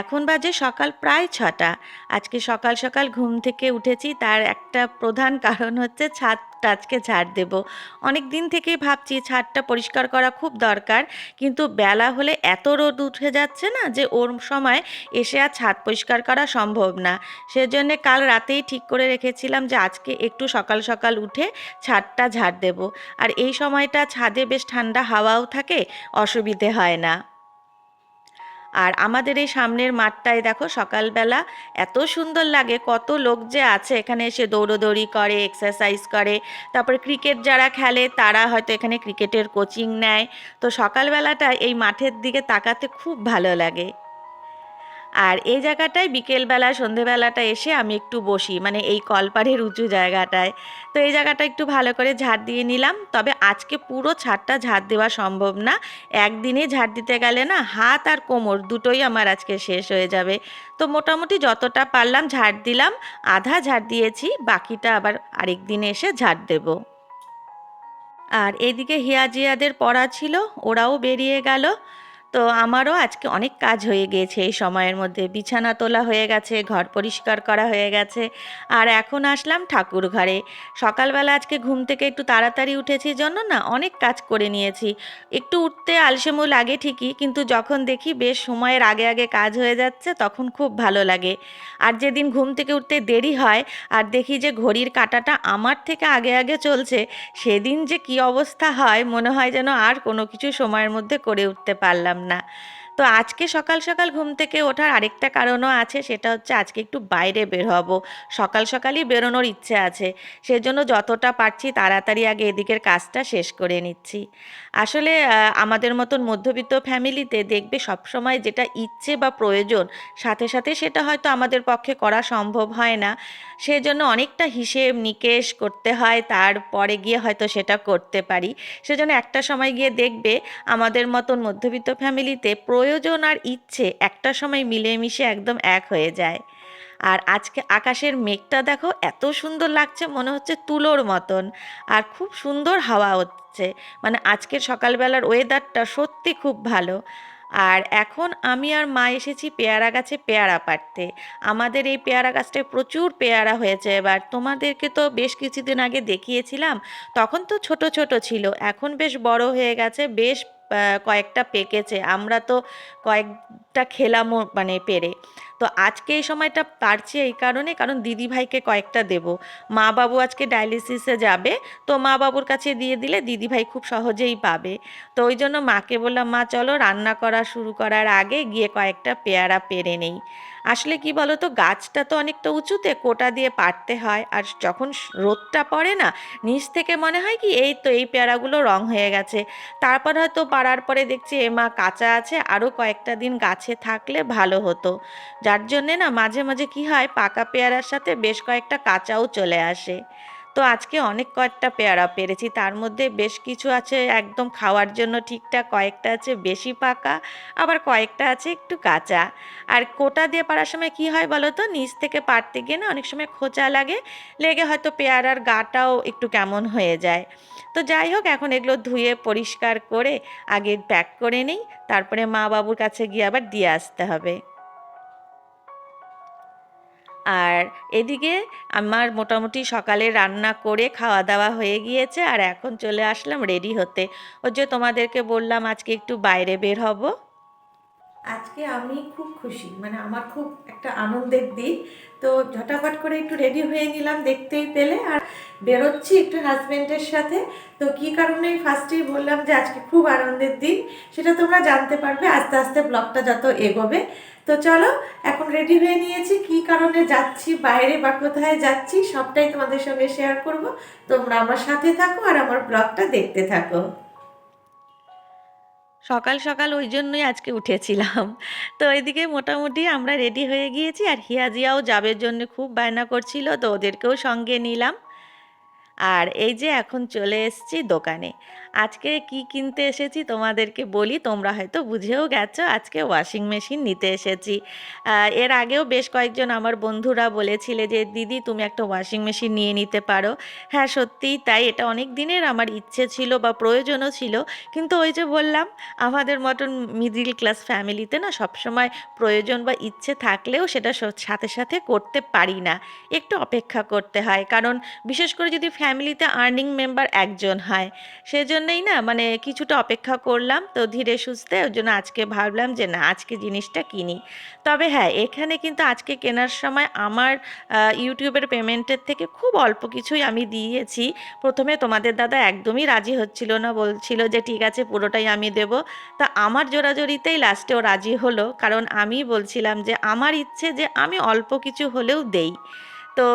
এখন বাজে সকাল প্রায় ছটা। আজকে সকাল সকাল ঘুম থেকে উঠেছি, তার একটা প্রধান কারণ হচ্ছে ছাদটা আজকে ঝাড় দেব। অনেক দিন থেকেই ভাবছি ছাদটা পরিষ্কার করা খুব দরকার, কিন্তু বেলা হলে এত রোদ উঠে যাচ্ছে না যে ওর সময় এসে আর ছাদ পরিষ্কার করা সম্ভব না। সেজন্যে কাল রাতেই ঠিক করে রেখেছিলাম যে আজকে একটু সকাল সকাল উঠে ছাদটা ঝাড় দেব। আর এই সময়টা ছাদে বেশ ঠান্ডা হাওয়াও থাকে, অসুবিধে হয় না। আর আমাদের এই সামনের মাঠটায় দেখো সকালবেলা এত সুন্দর লাগে, কত লোক যে আছে এখানে এসে দৌড়োদৌড়ি করে এক্সারসাইজ করে। তারপর ক্রিকেট যারা খেলে তারা হয়তো এখানে ক্রিকেটের কোচিং নেয়। তো সকালবেলাটা এই মাঠের দিকে তাকাতে খুব ভালো লাগে। আর এই জায়গাটায় বিকেলবেলা, সন্ধেবেলাটা এসে আমি একটু বসি মানে এই কলপাড়ের উঁচু জায়গাটায়। তো এই জায়গাটা একটু ভালো করে ঝাড় দিয়ে নিলাম। তবে আজকে পুরো ছাদটা ঝাড় দেওয়া সম্ভব না। একদিনে ঝাড় দিতে গেলে না হাত আর কোমর দুটোই আমার আজকে শেষ হয়ে যাবে। তো মোটামুটি যতটা পারলাম ঝাড় দিলাম, আধা ঝাড় দিয়েছি, বাকিটা আবার আরেক দিনে এসে ঝাড় দেবো। আর এদিকে হিয়াজিয়াদের পড়া ছিল, ওরাও বেরিয়ে গেল। তো আমারও আজকে অনেক কাজ হয়ে গিয়েছে এই সময়ের মধ্যে। বিছানা তোলা হয়ে গেছে, ঘর পরিষ্কার করা হয়ে গেছে আর এখন আসলাম ঠাকুর ঘরে। সকালবেলা আজকে ঘুম থেকে একটু তাড়াতাড়ি উঠেছি জন্য না অনেক কাজ করে নিয়েছি। একটু উঠতে আলসেমো লাগে ঠিকই কিন্তু যখন দেখি বেশ সময়ের আগে আগে কাজ হয়ে যাচ্ছে তখন খুব ভালো লাগে। আর যেদিন ঘুম থেকে উঠতে দেরি হয় আর দেখি যে ঘড়ির কাঁটাটা আমার থেকে আগে আগে চলছে, সেদিন যে কি অবস্থা হয় মনে হয় যেন আর কোনো কিছু সময়ের মধ্যে করে উঠতে পারলাম না তো আজকে সকাল সকাল ঘুম থেকে ওঠার আরেকটা কারণও আছে, সেটা হচ্ছে আজকে একটু বাইরে বের হব। সকাল, সকালই বেরোনোর ইচ্ছে আছে। সেজন্য যতটা পারছি তাড়াতাড়ি আগে এদিকের কাজটা শেষ করে নিচ্ছি। আসলে আমাদের মতন মধ্যবিত্ত ফ্যামিলিতে দেখবে সবসময় যেটা ইচ্ছে বা প্রয়োজন, সাথে সাথে সেটা হয়তো আমাদের পক্ষে করা সম্ভব হয় না। সেজন্য অনেকটা হিসেব নিকেশ করতে হয়, তারপরে গিয়ে হয়তো সেটা করতে পারি। সেজন্য একটা সময় গিয়ে দেখবে আমাদের মতন মধ্যবিত্ত ফ্যামিলিতে প্রয়োজন আর ইচ্ছে একটা সময় মিলেমিশে একদম এক হয়ে যায়। আর আজকে আকাশের মেঘটা দেখো, এত সুন্দর লাগছে, মনে হচ্ছে তুলোর মতন। আর খুব সুন্দর হাওয়া হচ্ছে। মানে আজকের সকালবেলার ওয়েদারটা সত্যি খুব ভালো। আর এখন আমি আর মা এসেছি পেয়ারা গাছে পেয়ারা পাড়তে। আমাদের এই পেয়ারা গাছটায় প্রচুর পেয়ারা হয়েছে। এবার তোমাদেরকে তো বেশ কিছুদিন আগে দেখিয়েছিলাম, তখন তো ছোট ছোট ছিল, এখন বেশ বড় হয়ে গেছে, বেশ কয়েকটা পেকেছে। আমরা তো কয়েকটা খেলামও মানে পেরে। তো আজকে এই সময়টা পারছি এই কারণে, কারণ দিদিভাইকে কয়েকটা দেব। মা বাবু আজকে ডায়ালিসিসে যাবে, তো মা বাবুর কাছে দিয়ে দিলে দিদিভাই খুব সহজেই পাবে। তো ওই জন্য মাকে বললাম, মা, চলো রান্না করা শুরু করার আগে গিয়ে কয়েকটা পেয়ারা পেরে নেই। আসলে কি বলো তো গাছটা তো অনেকটা উঁচুতে, কোটা দিয়ে পারতে হয়। আর যখন রোদটা পড়ে না, নিচ থেকে মনে হয় কি, এই তো এই পেয়ারাগুলো রং হয়ে গেছে। তারপর হয়তো পাড়ার পরে দেখছি, এ মা, কাঁচা আছে আরও কয়েকটা দিন গাছে থাকলে ভালো হতো। যার জন্যে না মাঝে মাঝে কি হয়, পাকা পেয়ারার সাথে বেশ কয়েকটা কাঁচাও চলে আসে। তো আজকে অনেক কয়েকটা পেয়ারা পেরেছি, তার মধ্যে বেশ কিছু আছে একদম খাওয়ার জন্য ঠিকঠাক, কয়েকটা আছে বেশি পাকা, আবার কয়েকটা আছে একটু কাঁচা। আর কোটা দিয়ে পাড়ার সময় কি হয় বলো তো, নিচ থেকে পারতে গিয়ে না অনেক সময় খোঁচা লাগে, লেগে হয়তো পেয়ারার গাটাও একটু কেমন হয়ে যায়। তো যাই হোক, এখন এগুলো ধুয়ে পরিষ্কার করে আগে প্যাক করে নিই, তারপরে মা বাবুর কাছে গিয়ে আবার দিয়ে আসতে হবে। আর এদিকে আমার মোটামুটি সকালে রান্না করে খাওয়া দাওয়া হয়ে গিয়েছে আর এখন চলে আসলাম রেডি হতে। ওই যে তোমাদেরকে বললাম আজকে একটু বাইরে বের হব। আজকে আমি খুব খুশি মানে আমার খুব একটা আনন্দের দিন। তো ঝটাফট করে একটু রেডি হয়ে নিলাম দেখতেই পেলে আর বেরোচ্ছি একটু হাজব্যান্ডের সাথে। তো কি কারণে ফার্স্টেই বললাম যে আজকে খুব আনন্দের দিন, সেটা তোমরা জানতে পারবে আস্তে আস্তে ব্লগটা যত এগোবে। তো চলো, এখন রেডি হয়ে নিয়েছি, কি কারণে যাচ্ছি, বাইরে বা কোথায় যাচ্ছি, সবটাই তোমাদের সঙ্গে শেয়ার করব। তোমরা আমার সাথে থাকো আর আমার ব্লগটা দেখতে থাকো। সকাল সকাল ওই জন্যই আজকে উঠেছিলাম। তো এদিকে মোটামুটি আমরা রেডি হয়ে গিয়েছি আর হিয়াজিয়াও যাবের জন্য খুব বায়না করছিল, তো ওদেরকেও সঙ্গে নিলাম। আর এই যে এখন চলে এসছি দোকানে। আজকে কি কিনতে এসেছি তোমাদেরকে বলি, তোমরা হয়তো বুঝেও গেছো, আজকে ওয়াশিং মেশিন নিতে এসেছি। এর আগেও বেশ কয়েকজন আমার বন্ধুরা বলেছিলে যে, দিদি, তুমি একটা ওয়াশিং মেশিন নিয়ে নিতে পারো। হ্যাঁ সত্যিই তাই, এটা অনেক দিনের আমার ইচ্ছে ছিল বা প্রয়োজনও ছিল। কিন্তু ওই যে বললাম, আমাদের মতন মিডিল ক্লাস ফ্যামিলিতে না সবসময় প্রয়োজন বা ইচ্ছে থাকলেও সেটা সাথে সাথে করতে পারি না। একটু অপেক্ষা করতে হয়। কারণ বিশেষ করে যদি ফ্যামিলিতে আর্নিং মেম্বার একজন হয় সেজন্যই না মানে কিছুটা অপেক্ষা করলাম তো ধীরে সুস্থে ওই জন্য আজকে ভাবলাম যে না, আজকে জিনিসটা কিনি। তবে হ্যাঁ এখানে কিন্তু আজকে কেনার সময় আমার ইউটিউবের পেমেন্টের থেকে খুব অল্প কিছুই আমি দিয়েছি। প্রথমে তোমাদের দাদা একদমই রাজি হচ্ছিল না, বলছিল যে ঠিক আছে, পুরোটাই আমি দেব। তা আমার জোরাজোরিতেই লাস্টেও রাজি হলো। কারণ আমি বলছিলাম যে আমার ইচ্ছে যে আমি অল্প কিছু হলেও দেই। তো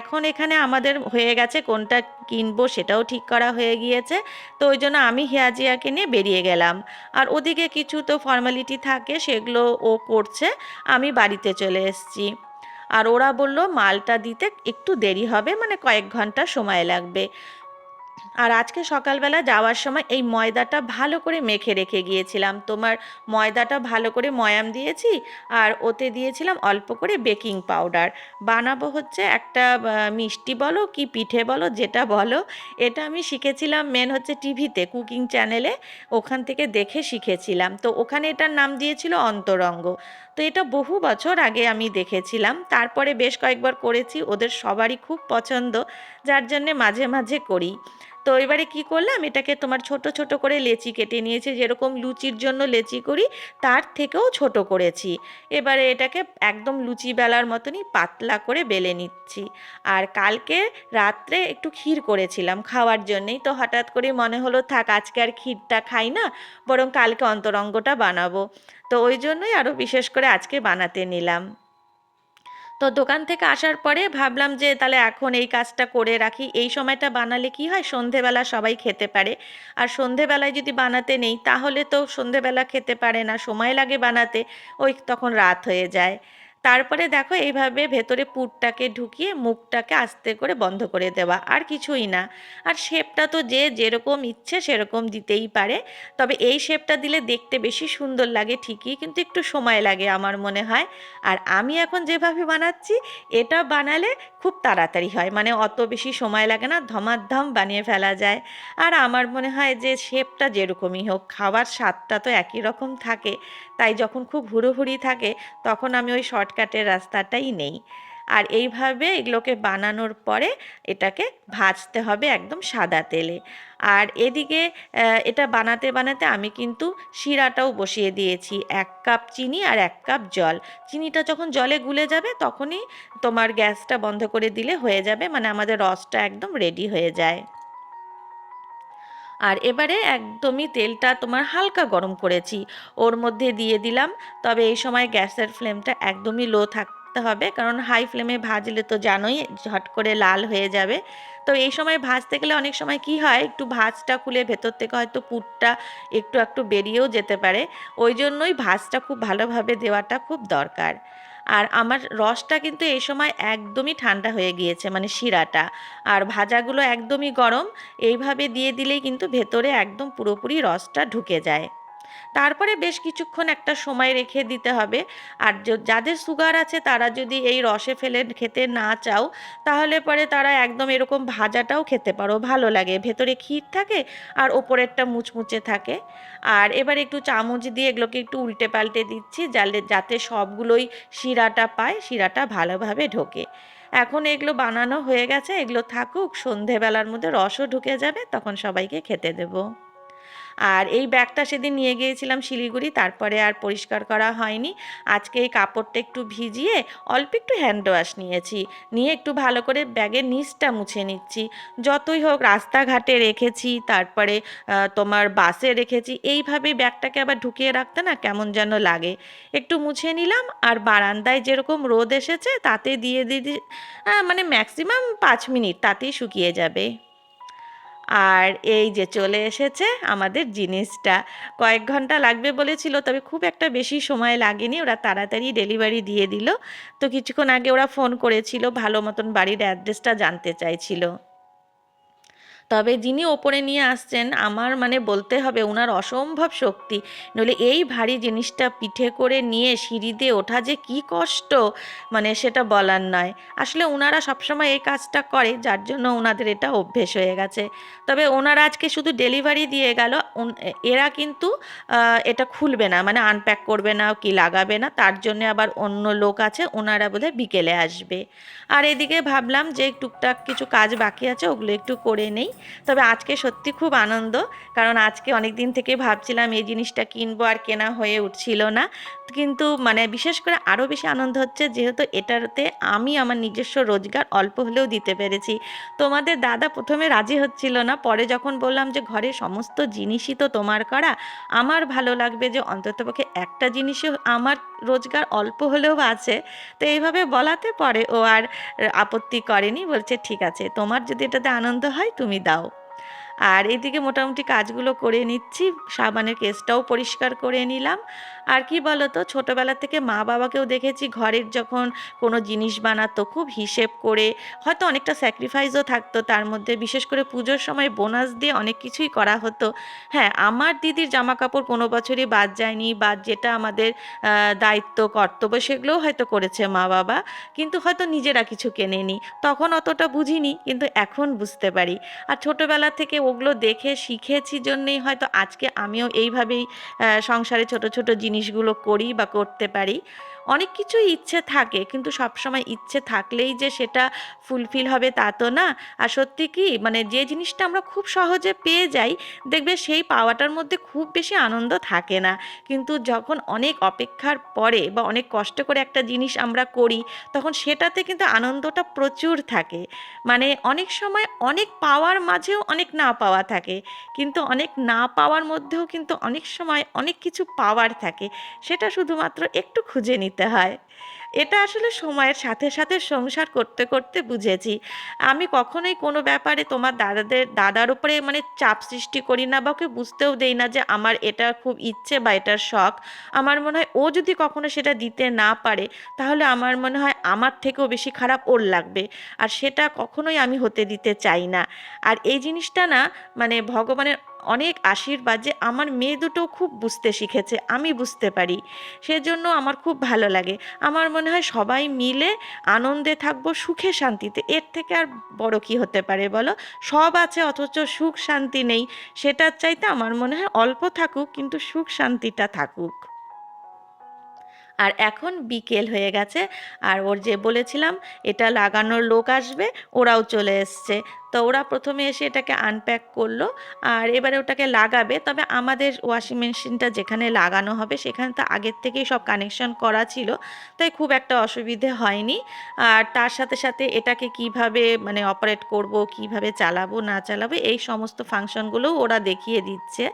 এখন এখানে আমাদের হয়ে গেছে কোনটা কিনবো সেটাও ঠিক করা হয়ে গিয়েছে। তো ওই জন্য আমি হিয়াজিয়াকে নিয়ে বেরিয়ে গেলাম। আর ওদিকে কিছু তো ফর্মালিটি থাকে সেগুলো ও করছে। আমি বাড়িতে চলে এসছি। আর ওরা বলল, মালটা দিতে একটু দেরি হবে মানে কয়েক ঘণ্টা সময় লাগবে। আর আজকে সকালবেলা যাওয়ার সময় এই ময়দাটা ভালো করে মেখে রেখে গিয়েছিলাম। তোমার ময়দাটা ভালো করে ময়াম দিয়েছি আর ওতে দিয়েছিলাম অল্প করে বেকিং পাউডার। বানাবো হচ্ছে একটা মিষ্টি বলো কি পিঠে বলো যেটা বলো, এটা আমি শিখেছিলাম মেন হচ্ছে টিভিতে কুকিং চ্যানেলে ওখান থেকে দেখে শিখেছিলাম। তো ওখানে এটার নাম দিয়েছিল অন্তরঙ্গ। তো এটা বহু বছর আগে আমি দেখেছিলাম। তারপরে বেশ কয়েকবার করেছি, ওদের সবারই খুব পছন্দ, যার জন্যে মাঝে মাঝে করি। তো এবারে কি করলাম, এটাকে তোমার ছোট ছোট করে লেচি কেটে নিয়েছি, যেরকম লুচির জন্য লেচি করি, তার থেকেও ছোট করেছি। এবারে এটাকে একদম লুচি বেলার মতনই পাতলা করে বেলে নিচ্ছি। আর কালকে রাত্রে একটু ক্ষীর করেছিলাম খাওয়ার জন্যেই, তো হঠাৎ করে মনে হলো, থাক, আজকে আর ক্ষীরটা খাই না, বরং কালকে অন্তরঙ্গটা বানাবো। তো ওই জন্যই আরও বিশেষ করে আজকে বানাতে নিলাম। তো দোকান থেকে আসার পরে ভাবলাম যে তাহলে এখন এই কাজটা করে রাখি। এই সময়টা বানালে কি হয়? সন্ধেবেলা সবাই খেতে পারে। আর সন্ধেবেলায় যদি বানাতে নেই, তাহলে তো সন্ধেবেলা খেতে পারে না। সময় লাগে বানাতে, ওই তখন রাত হয়ে যায়। তারপরে দেখো এইভাবে ভেতরে পুরটাকে ঢুকিয়ে মুখটাকে আস্তে করে বন্ধ করে দেওয়া, আর কিছুই না। আর শেপটা তো যে যেরকম ইচ্ছে সেরকম দিতেই পারে। তবে এই শেপটা দিলে দেখতে বেশি সুন্দর লাগে ঠিকই, কিন্তু একটু সময় লাগে আমার মনে হয়। আর আমি এখন যেভাবে বানাচ্ছি, এটা বানালে খুব তাড়াতাড়ি হয়। মানে অত বেশি সময় লাগে না, ধমাধম বানিয়ে ফেলা যায়। আর আমার মনে হয় যে শেপটা যেরকমই হোক খাবার স্বাদটা তো একই রকম থাকে। তাই যখন খুব হুড়োহুড়ি থাকে, তখন আমি ওই শর্টকাটের রাস্তাটাই নেই। আর এইভাবে এগুলোকে বানানোর পরে এটাকে ভাজতে হবে একদম সাদা তেলে। আর এদিকে এটা বানাতে বানাতে আমি কিন্তু শিরাটাও বসিয়ে দিয়েছি, এক কাপ চিনি আর এক কাপ জল। চিনিটা যখন জলে গুলে যাবে, তখনই তোমার গ্যাসটা বন্ধ করে দিলে হয়ে যাবে মানে আমাদের রসটা একদম রেডি হয়ে যায়। আর এবারে একদমই তেলটা তোমার হালকা গরম করেছি। ওর মধ্যে দিয়ে দিলাম। তবে এই সময় গ্যাসের ফ্লেমটা একদমই লো থাকতে হবে। কারণ হাই ফ্লেমে ভাজলে তো জানোই ঝট করে লাল হয়ে যাবে। তো এই সময় ভাজতে গেলে অনেক সময় কি হয়, একটু ভাজটা খুলে ভেতর থেকে হয়তো পুরটা একটু একটু বেরিয়েও যেতে পারে। ওই জন্যই ভাজটা খুব ভালোভাবে দেওয়াটা খুব দরকার। আর আমার রসটা কিন্তু এই সময় একদমই ঠান্ডা হয়ে গিয়েছে মানে শিরাটা। আর ভাজাগুলো একদমই গরম, এইভাবে দিয়ে দিলেই কিন্তু ভেতরে একদম পুরোপুরি রসটা ঢুকে যায়। তারপরে বেশ কিছুক্ষণ একটা সময় রেখে দিতে হবে। আর যাদের সুগার আছে তারা যদি এই রসে ফেলে খেতে না চাও, তাহলে পরে তারা একদম এরকম ভাজাটাও খেতে পারো, ভালো লাগে। ভেতরে ক্ষীর থাকে আর ওপরেরটা মুচমুচে থাকে। আর এবার একটু চামচ দিয়ে এগুলোকে একটু উল্টে পাল্টে দিচ্ছি যাতে যাতে সবগুলোই শিরাটা পায়, শিরাটা ভালোভাবে ঢোকে। এখন এগুলো বানানো হয়ে গেছে, এগুলো থাকুক, সন্ধেবেলার মধ্যে রসও ঢুকে যাবে, তখন সবাইকে খেতে দেবো। আর এই ব্যাগটা সেদিন নিয়ে গিয়েছিলাম শিলিগুড়ি, তারপরে আর পরিষ্কার করা হয়নি। আজকে এই কাপড়টা একটু ভিজিয়ে অল্প একটু হ্যান্ড ওয়াশ নিয়েছি। নিয়ে একটু ভালো করে ব্যাগের নিচটা মুছে নিচ্ছি। যতই হোক রাস্তাঘাটে রেখেছি, তারপরে তোমার বাসে রেখেছি, এইভাবেই ব্যাগটাকে আবার ঢুকিয়ে রাখতে না কেমন যেন লাগে। একটু মুছে নিলাম আর বারান্দায় যেরকম রোদ এসেছে, তাতে দিয়ে দিদি মানে ম্যাক্সিমাম পাঁচ মিনিট তাতেই শুকিয়ে যাবে। আর এই যে চলে এসেছে আমাদের জিনিসটা। কয়েক ঘণ্টা লাগবে বলেছিল, তবে খুব একটা বেশি সময় লাগেনি। ওরা তাড়াতাড়ি ডেলিভারি দিয়ে দিল। তো কিছুক্ষণ আগে ওরা ফোন করেছিল, ভালো মতন বাড়ির অ্যাড্রেসটা জানতে চাইছিল। তবে যিনি ওপরে নিয়ে আসছেন, আমার মানে বলতে হবে ওনার অসম্ভব শক্তি। নইলে এই ভারী জিনিসটা পিঠে করে নিয়ে সিঁড়ি দিয়ে ওঠা যে কি কষ্ট মানে সেটা বলার নয়। আসলে ওনারা সবসময় এই কাজটা করে, যার জন্য ওনাদের এটা অভ্যেস হয়ে গেছে। তবে ওনারা আজকে শুধু ডেলিভারি দিয়ে গেল এরা কিন্তু এটা খুলবে না মানে আনপ্যাক করবে না, কি লাগাবে না, তার জন্য আবার অন্য লোক আছে ওনারা বোধহয় বিকেলে আসবে। আর এদিকে ভাবলাম যে টুকটাক কিছু কাজ বাকি আছে, ওগুলো একটু করে নেই। তবে আজকে সত্যি খুব আনন্দ, কারণ আজকে অনেক দিন থেকে ভাবছিলাম এই জিনিসটা কিনবো আর কেনা হয়ে উঠছিল না। কিন্তু মানে বিশেষ করে আরও বেশি আনন্দ হচ্ছে যেহেতু এটাতে আমি আমার নিজস্ব রোজগার অল্প হলেও দিতে পেরেছি। তোমাদের দাদা প্রথমে রাজি হচ্ছিল না, পরে যখন বললাম যে ঘরে সমস্ত জিনিসই তো তোমার করা, আমার ভালো লাগবে যে অন্ততপক্ষে একটা জিনিসও আমার রোজগার অল্প হলেও আছে। তো এইভাবে বলাতে পরে ও আর আপত্তি করেনি, বলছে, ঠিক আছে, তোমার যদি এটাতে আনন্দ হয়, তুমি দাও আর এদিকে মোটামুটি কাজগুলো করে নিচ্ছি, সাবানের কেসটাও পরিষ্কার করে নিলাম। আর কি বলতো, ছোটোবেলা থেকে মা বাবাকেও দেখেছি ঘরের যখন কোনো জিনিস বানাতো খুব হিসেব করে, হয়তো অনেকটা স্যাক্রিফাইসও থাকতো, তার মধ্যে বিশেষ করে পুজোর সময় বোনাস দিয়ে অনেক কিছুই করা হতো। হ্যাঁ আমার দিদির জামা কাপড় কোনো বছরই বাদ যায়নি বা যেটা আমাদের দায়িত্ব, কর্তব্য সেগুলোও হয়তো করেছে মা বাবা, কিন্তু হয়তো নিজেরা কিছু কেনেনি। তখন অতটা বুঝিনি, কিন্তু এখন বুঝতে পারি। আর ছোটোবেলা থেকে ওগুলো দেখে শিখেছি জন্যেই হয়তো আজকে আমিও এইভাবেই সংসারে ছোট ছোট জিনিসগুলো করি বা করতে পারি। অনেক কিছুই ইচ্ছে থাকে, কিন্তু সবসময় ইচ্ছে থাকলেই যে সেটা ফুলফিল হবে তা তো না। আর সত্যি কি মানে যে জিনিসটা আমরা খুব সহজে পেয়ে যাই, দেখবে সেই পাওয়াটার মধ্যে খুব বেশি আনন্দ থাকে না। কিন্তু যখন অনেক অপেক্ষার পরে বা অনেক কষ্ট করে একটা জিনিস আমরা করি, তখন সেটাতে কিন্তু আনন্দটা প্রচুর থাকে। মানে অনেক সময় অনেক পাওয়ার মাঝেও অনেক না পাওয়া থাকে, কিন্তু অনেক না পাওয়ার মধ্যেও কিন্তু অনেক সময় অনেক কিছু পাওয়ার থাকে। সেটা শুধুমাত্র একটু খুঁজে নিতে হয়। এটা আসলে সময়ের সাথে সাথে সংসার করতে করতে বুঝেছি। আমি কখনোই কোনো ব্যাপারে তোমার দাদাদের, দাদার উপরে মানে চাপ সৃষ্টি করি না বা ওকে বুঝতেও দেই না যে আমার এটা খুব ইচ্ছে বা এটার শখ। আমার মনে হয় ও যদি কখনো সেটা দিতে না পারে, তাহলে আমার মনে হয় আমার থেকেও বেশি খারাপ ওর লাগবে। আর সেটা কখনোই আমি হতে দিতে চাই না। আর এই জিনিসটা না মানে ভগবানের অনেক আশীর্বাদ যে আমার মেয়ে দুটো খুব বুঝতে শিখেছে, আমি বুঝতে পারি। সেজন্য আমার খুব ভালো লাগে। আমার মনে হয় সবাই মিলে আনন্দে থাকব, সুখে শান্তিতে। এর থেকে আর বড় কি হতে পারে বলো? সব আছে, অথচ সুখ শান্তি নেই। সেটার চাইতে আমার মনে হয় অল্প থাকুক, কিন্তু সুখ শান্তিটা থাকুক। আর এখন বিকেল হয়ে গেছে, আর ওর যে বলেছিলাম, এটা লাগানোর লোক আসবে, ওরাও চলে এসছে। তো ওরা প্রথমে এসে এটাকে আনপ্যাক করল আর এবারে ওটাকে লাগাবে। তবে আমাদের ওয়াশিং মেশিনটা যেখানে লাগানো হবে সেখানে তো আগের থেকেই সব কানেকশন করা ছিল, তাই খুব একটা অসুবিধে হয়নি। আর তার সাথে সাথে এটাকে কীভাবে মানে অপারেট করব, কীভাবে চালাবো, না চালাবো, এই সমস্ত ফাংশনগুলোও ওরা দেখিয়ে দিচ্ছে।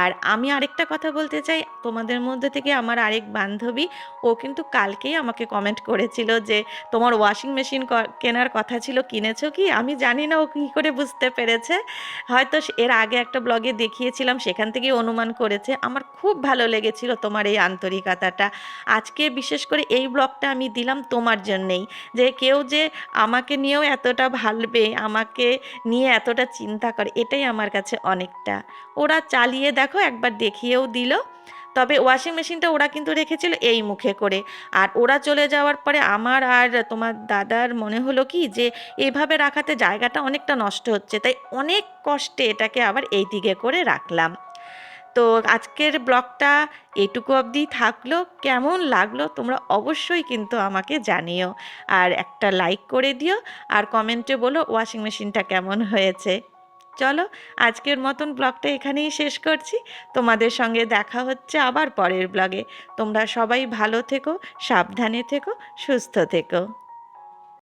আর আমি আরেকটা কথা বলতে চাই, তোমাদের মধ্যে থেকে আমার আরেক বান্ধবী, ও কিন্তু কালকেই আমাকে কমেন্ট করেছিল যে, তোমার ওয়াশিং মেশিন কেনার কথা ছিল, কিনেছো কি? আমি জানি না কী করে বুঝতে পেরেছে? হয়তো এর আগে একটা ব্লগে দেখিয়েছিলাম, সেখান থেকেই অনুমান করেছে। আমার খুব ভালো লেগেছিল তোমার এই আন্তরিকতাটা। আজকে বিশেষ করে এই ব্লগটা আমি দিলাম তোমার জন্যেই। যে কেউ যে আমাকে নিয়েও এতটা ভালবে, আমাকে নিয়ে এতটা চিন্তা করে, এটাই আমার কাছে অনেকটা। ওরা চালিয়ে দেখো, একবার দেখিয়েও দিল। তবে ওয়াশিং মেশিনটা ওরা কিন্তু রেখেছিল এই মুখে করে। আর ওরা চলে যাওয়ার পরে আমার আর তোমার দাদার মনে হলো কি যে, এভাবে রাখাতে জায়গাটা অনেকটা নষ্ট হচ্ছে, তাই অনেক কষ্টে এটাকে আবার এই দিকে করে রাখলাম। তো আজকের ব্লগটা এটুকু অবধি থাকল, কেমন লাগল তোমরা অবশ্যই কিন্তু আমাকে জানিও। আর একটা লাইক করে দিও, আর কমেন্টে বলো ওয়াশিং মেশিনটা কেমন হয়েছে। চলো, আজকের মতন ব্লগটা এখানেই শেষ করছি। তোমাদের সঙ্গে দেখা হচ্ছে আবার পরের ব্লগে। তোমরা সবাই ভালো থেকো, সাবধানে থেকো, সুস্থ থেকো।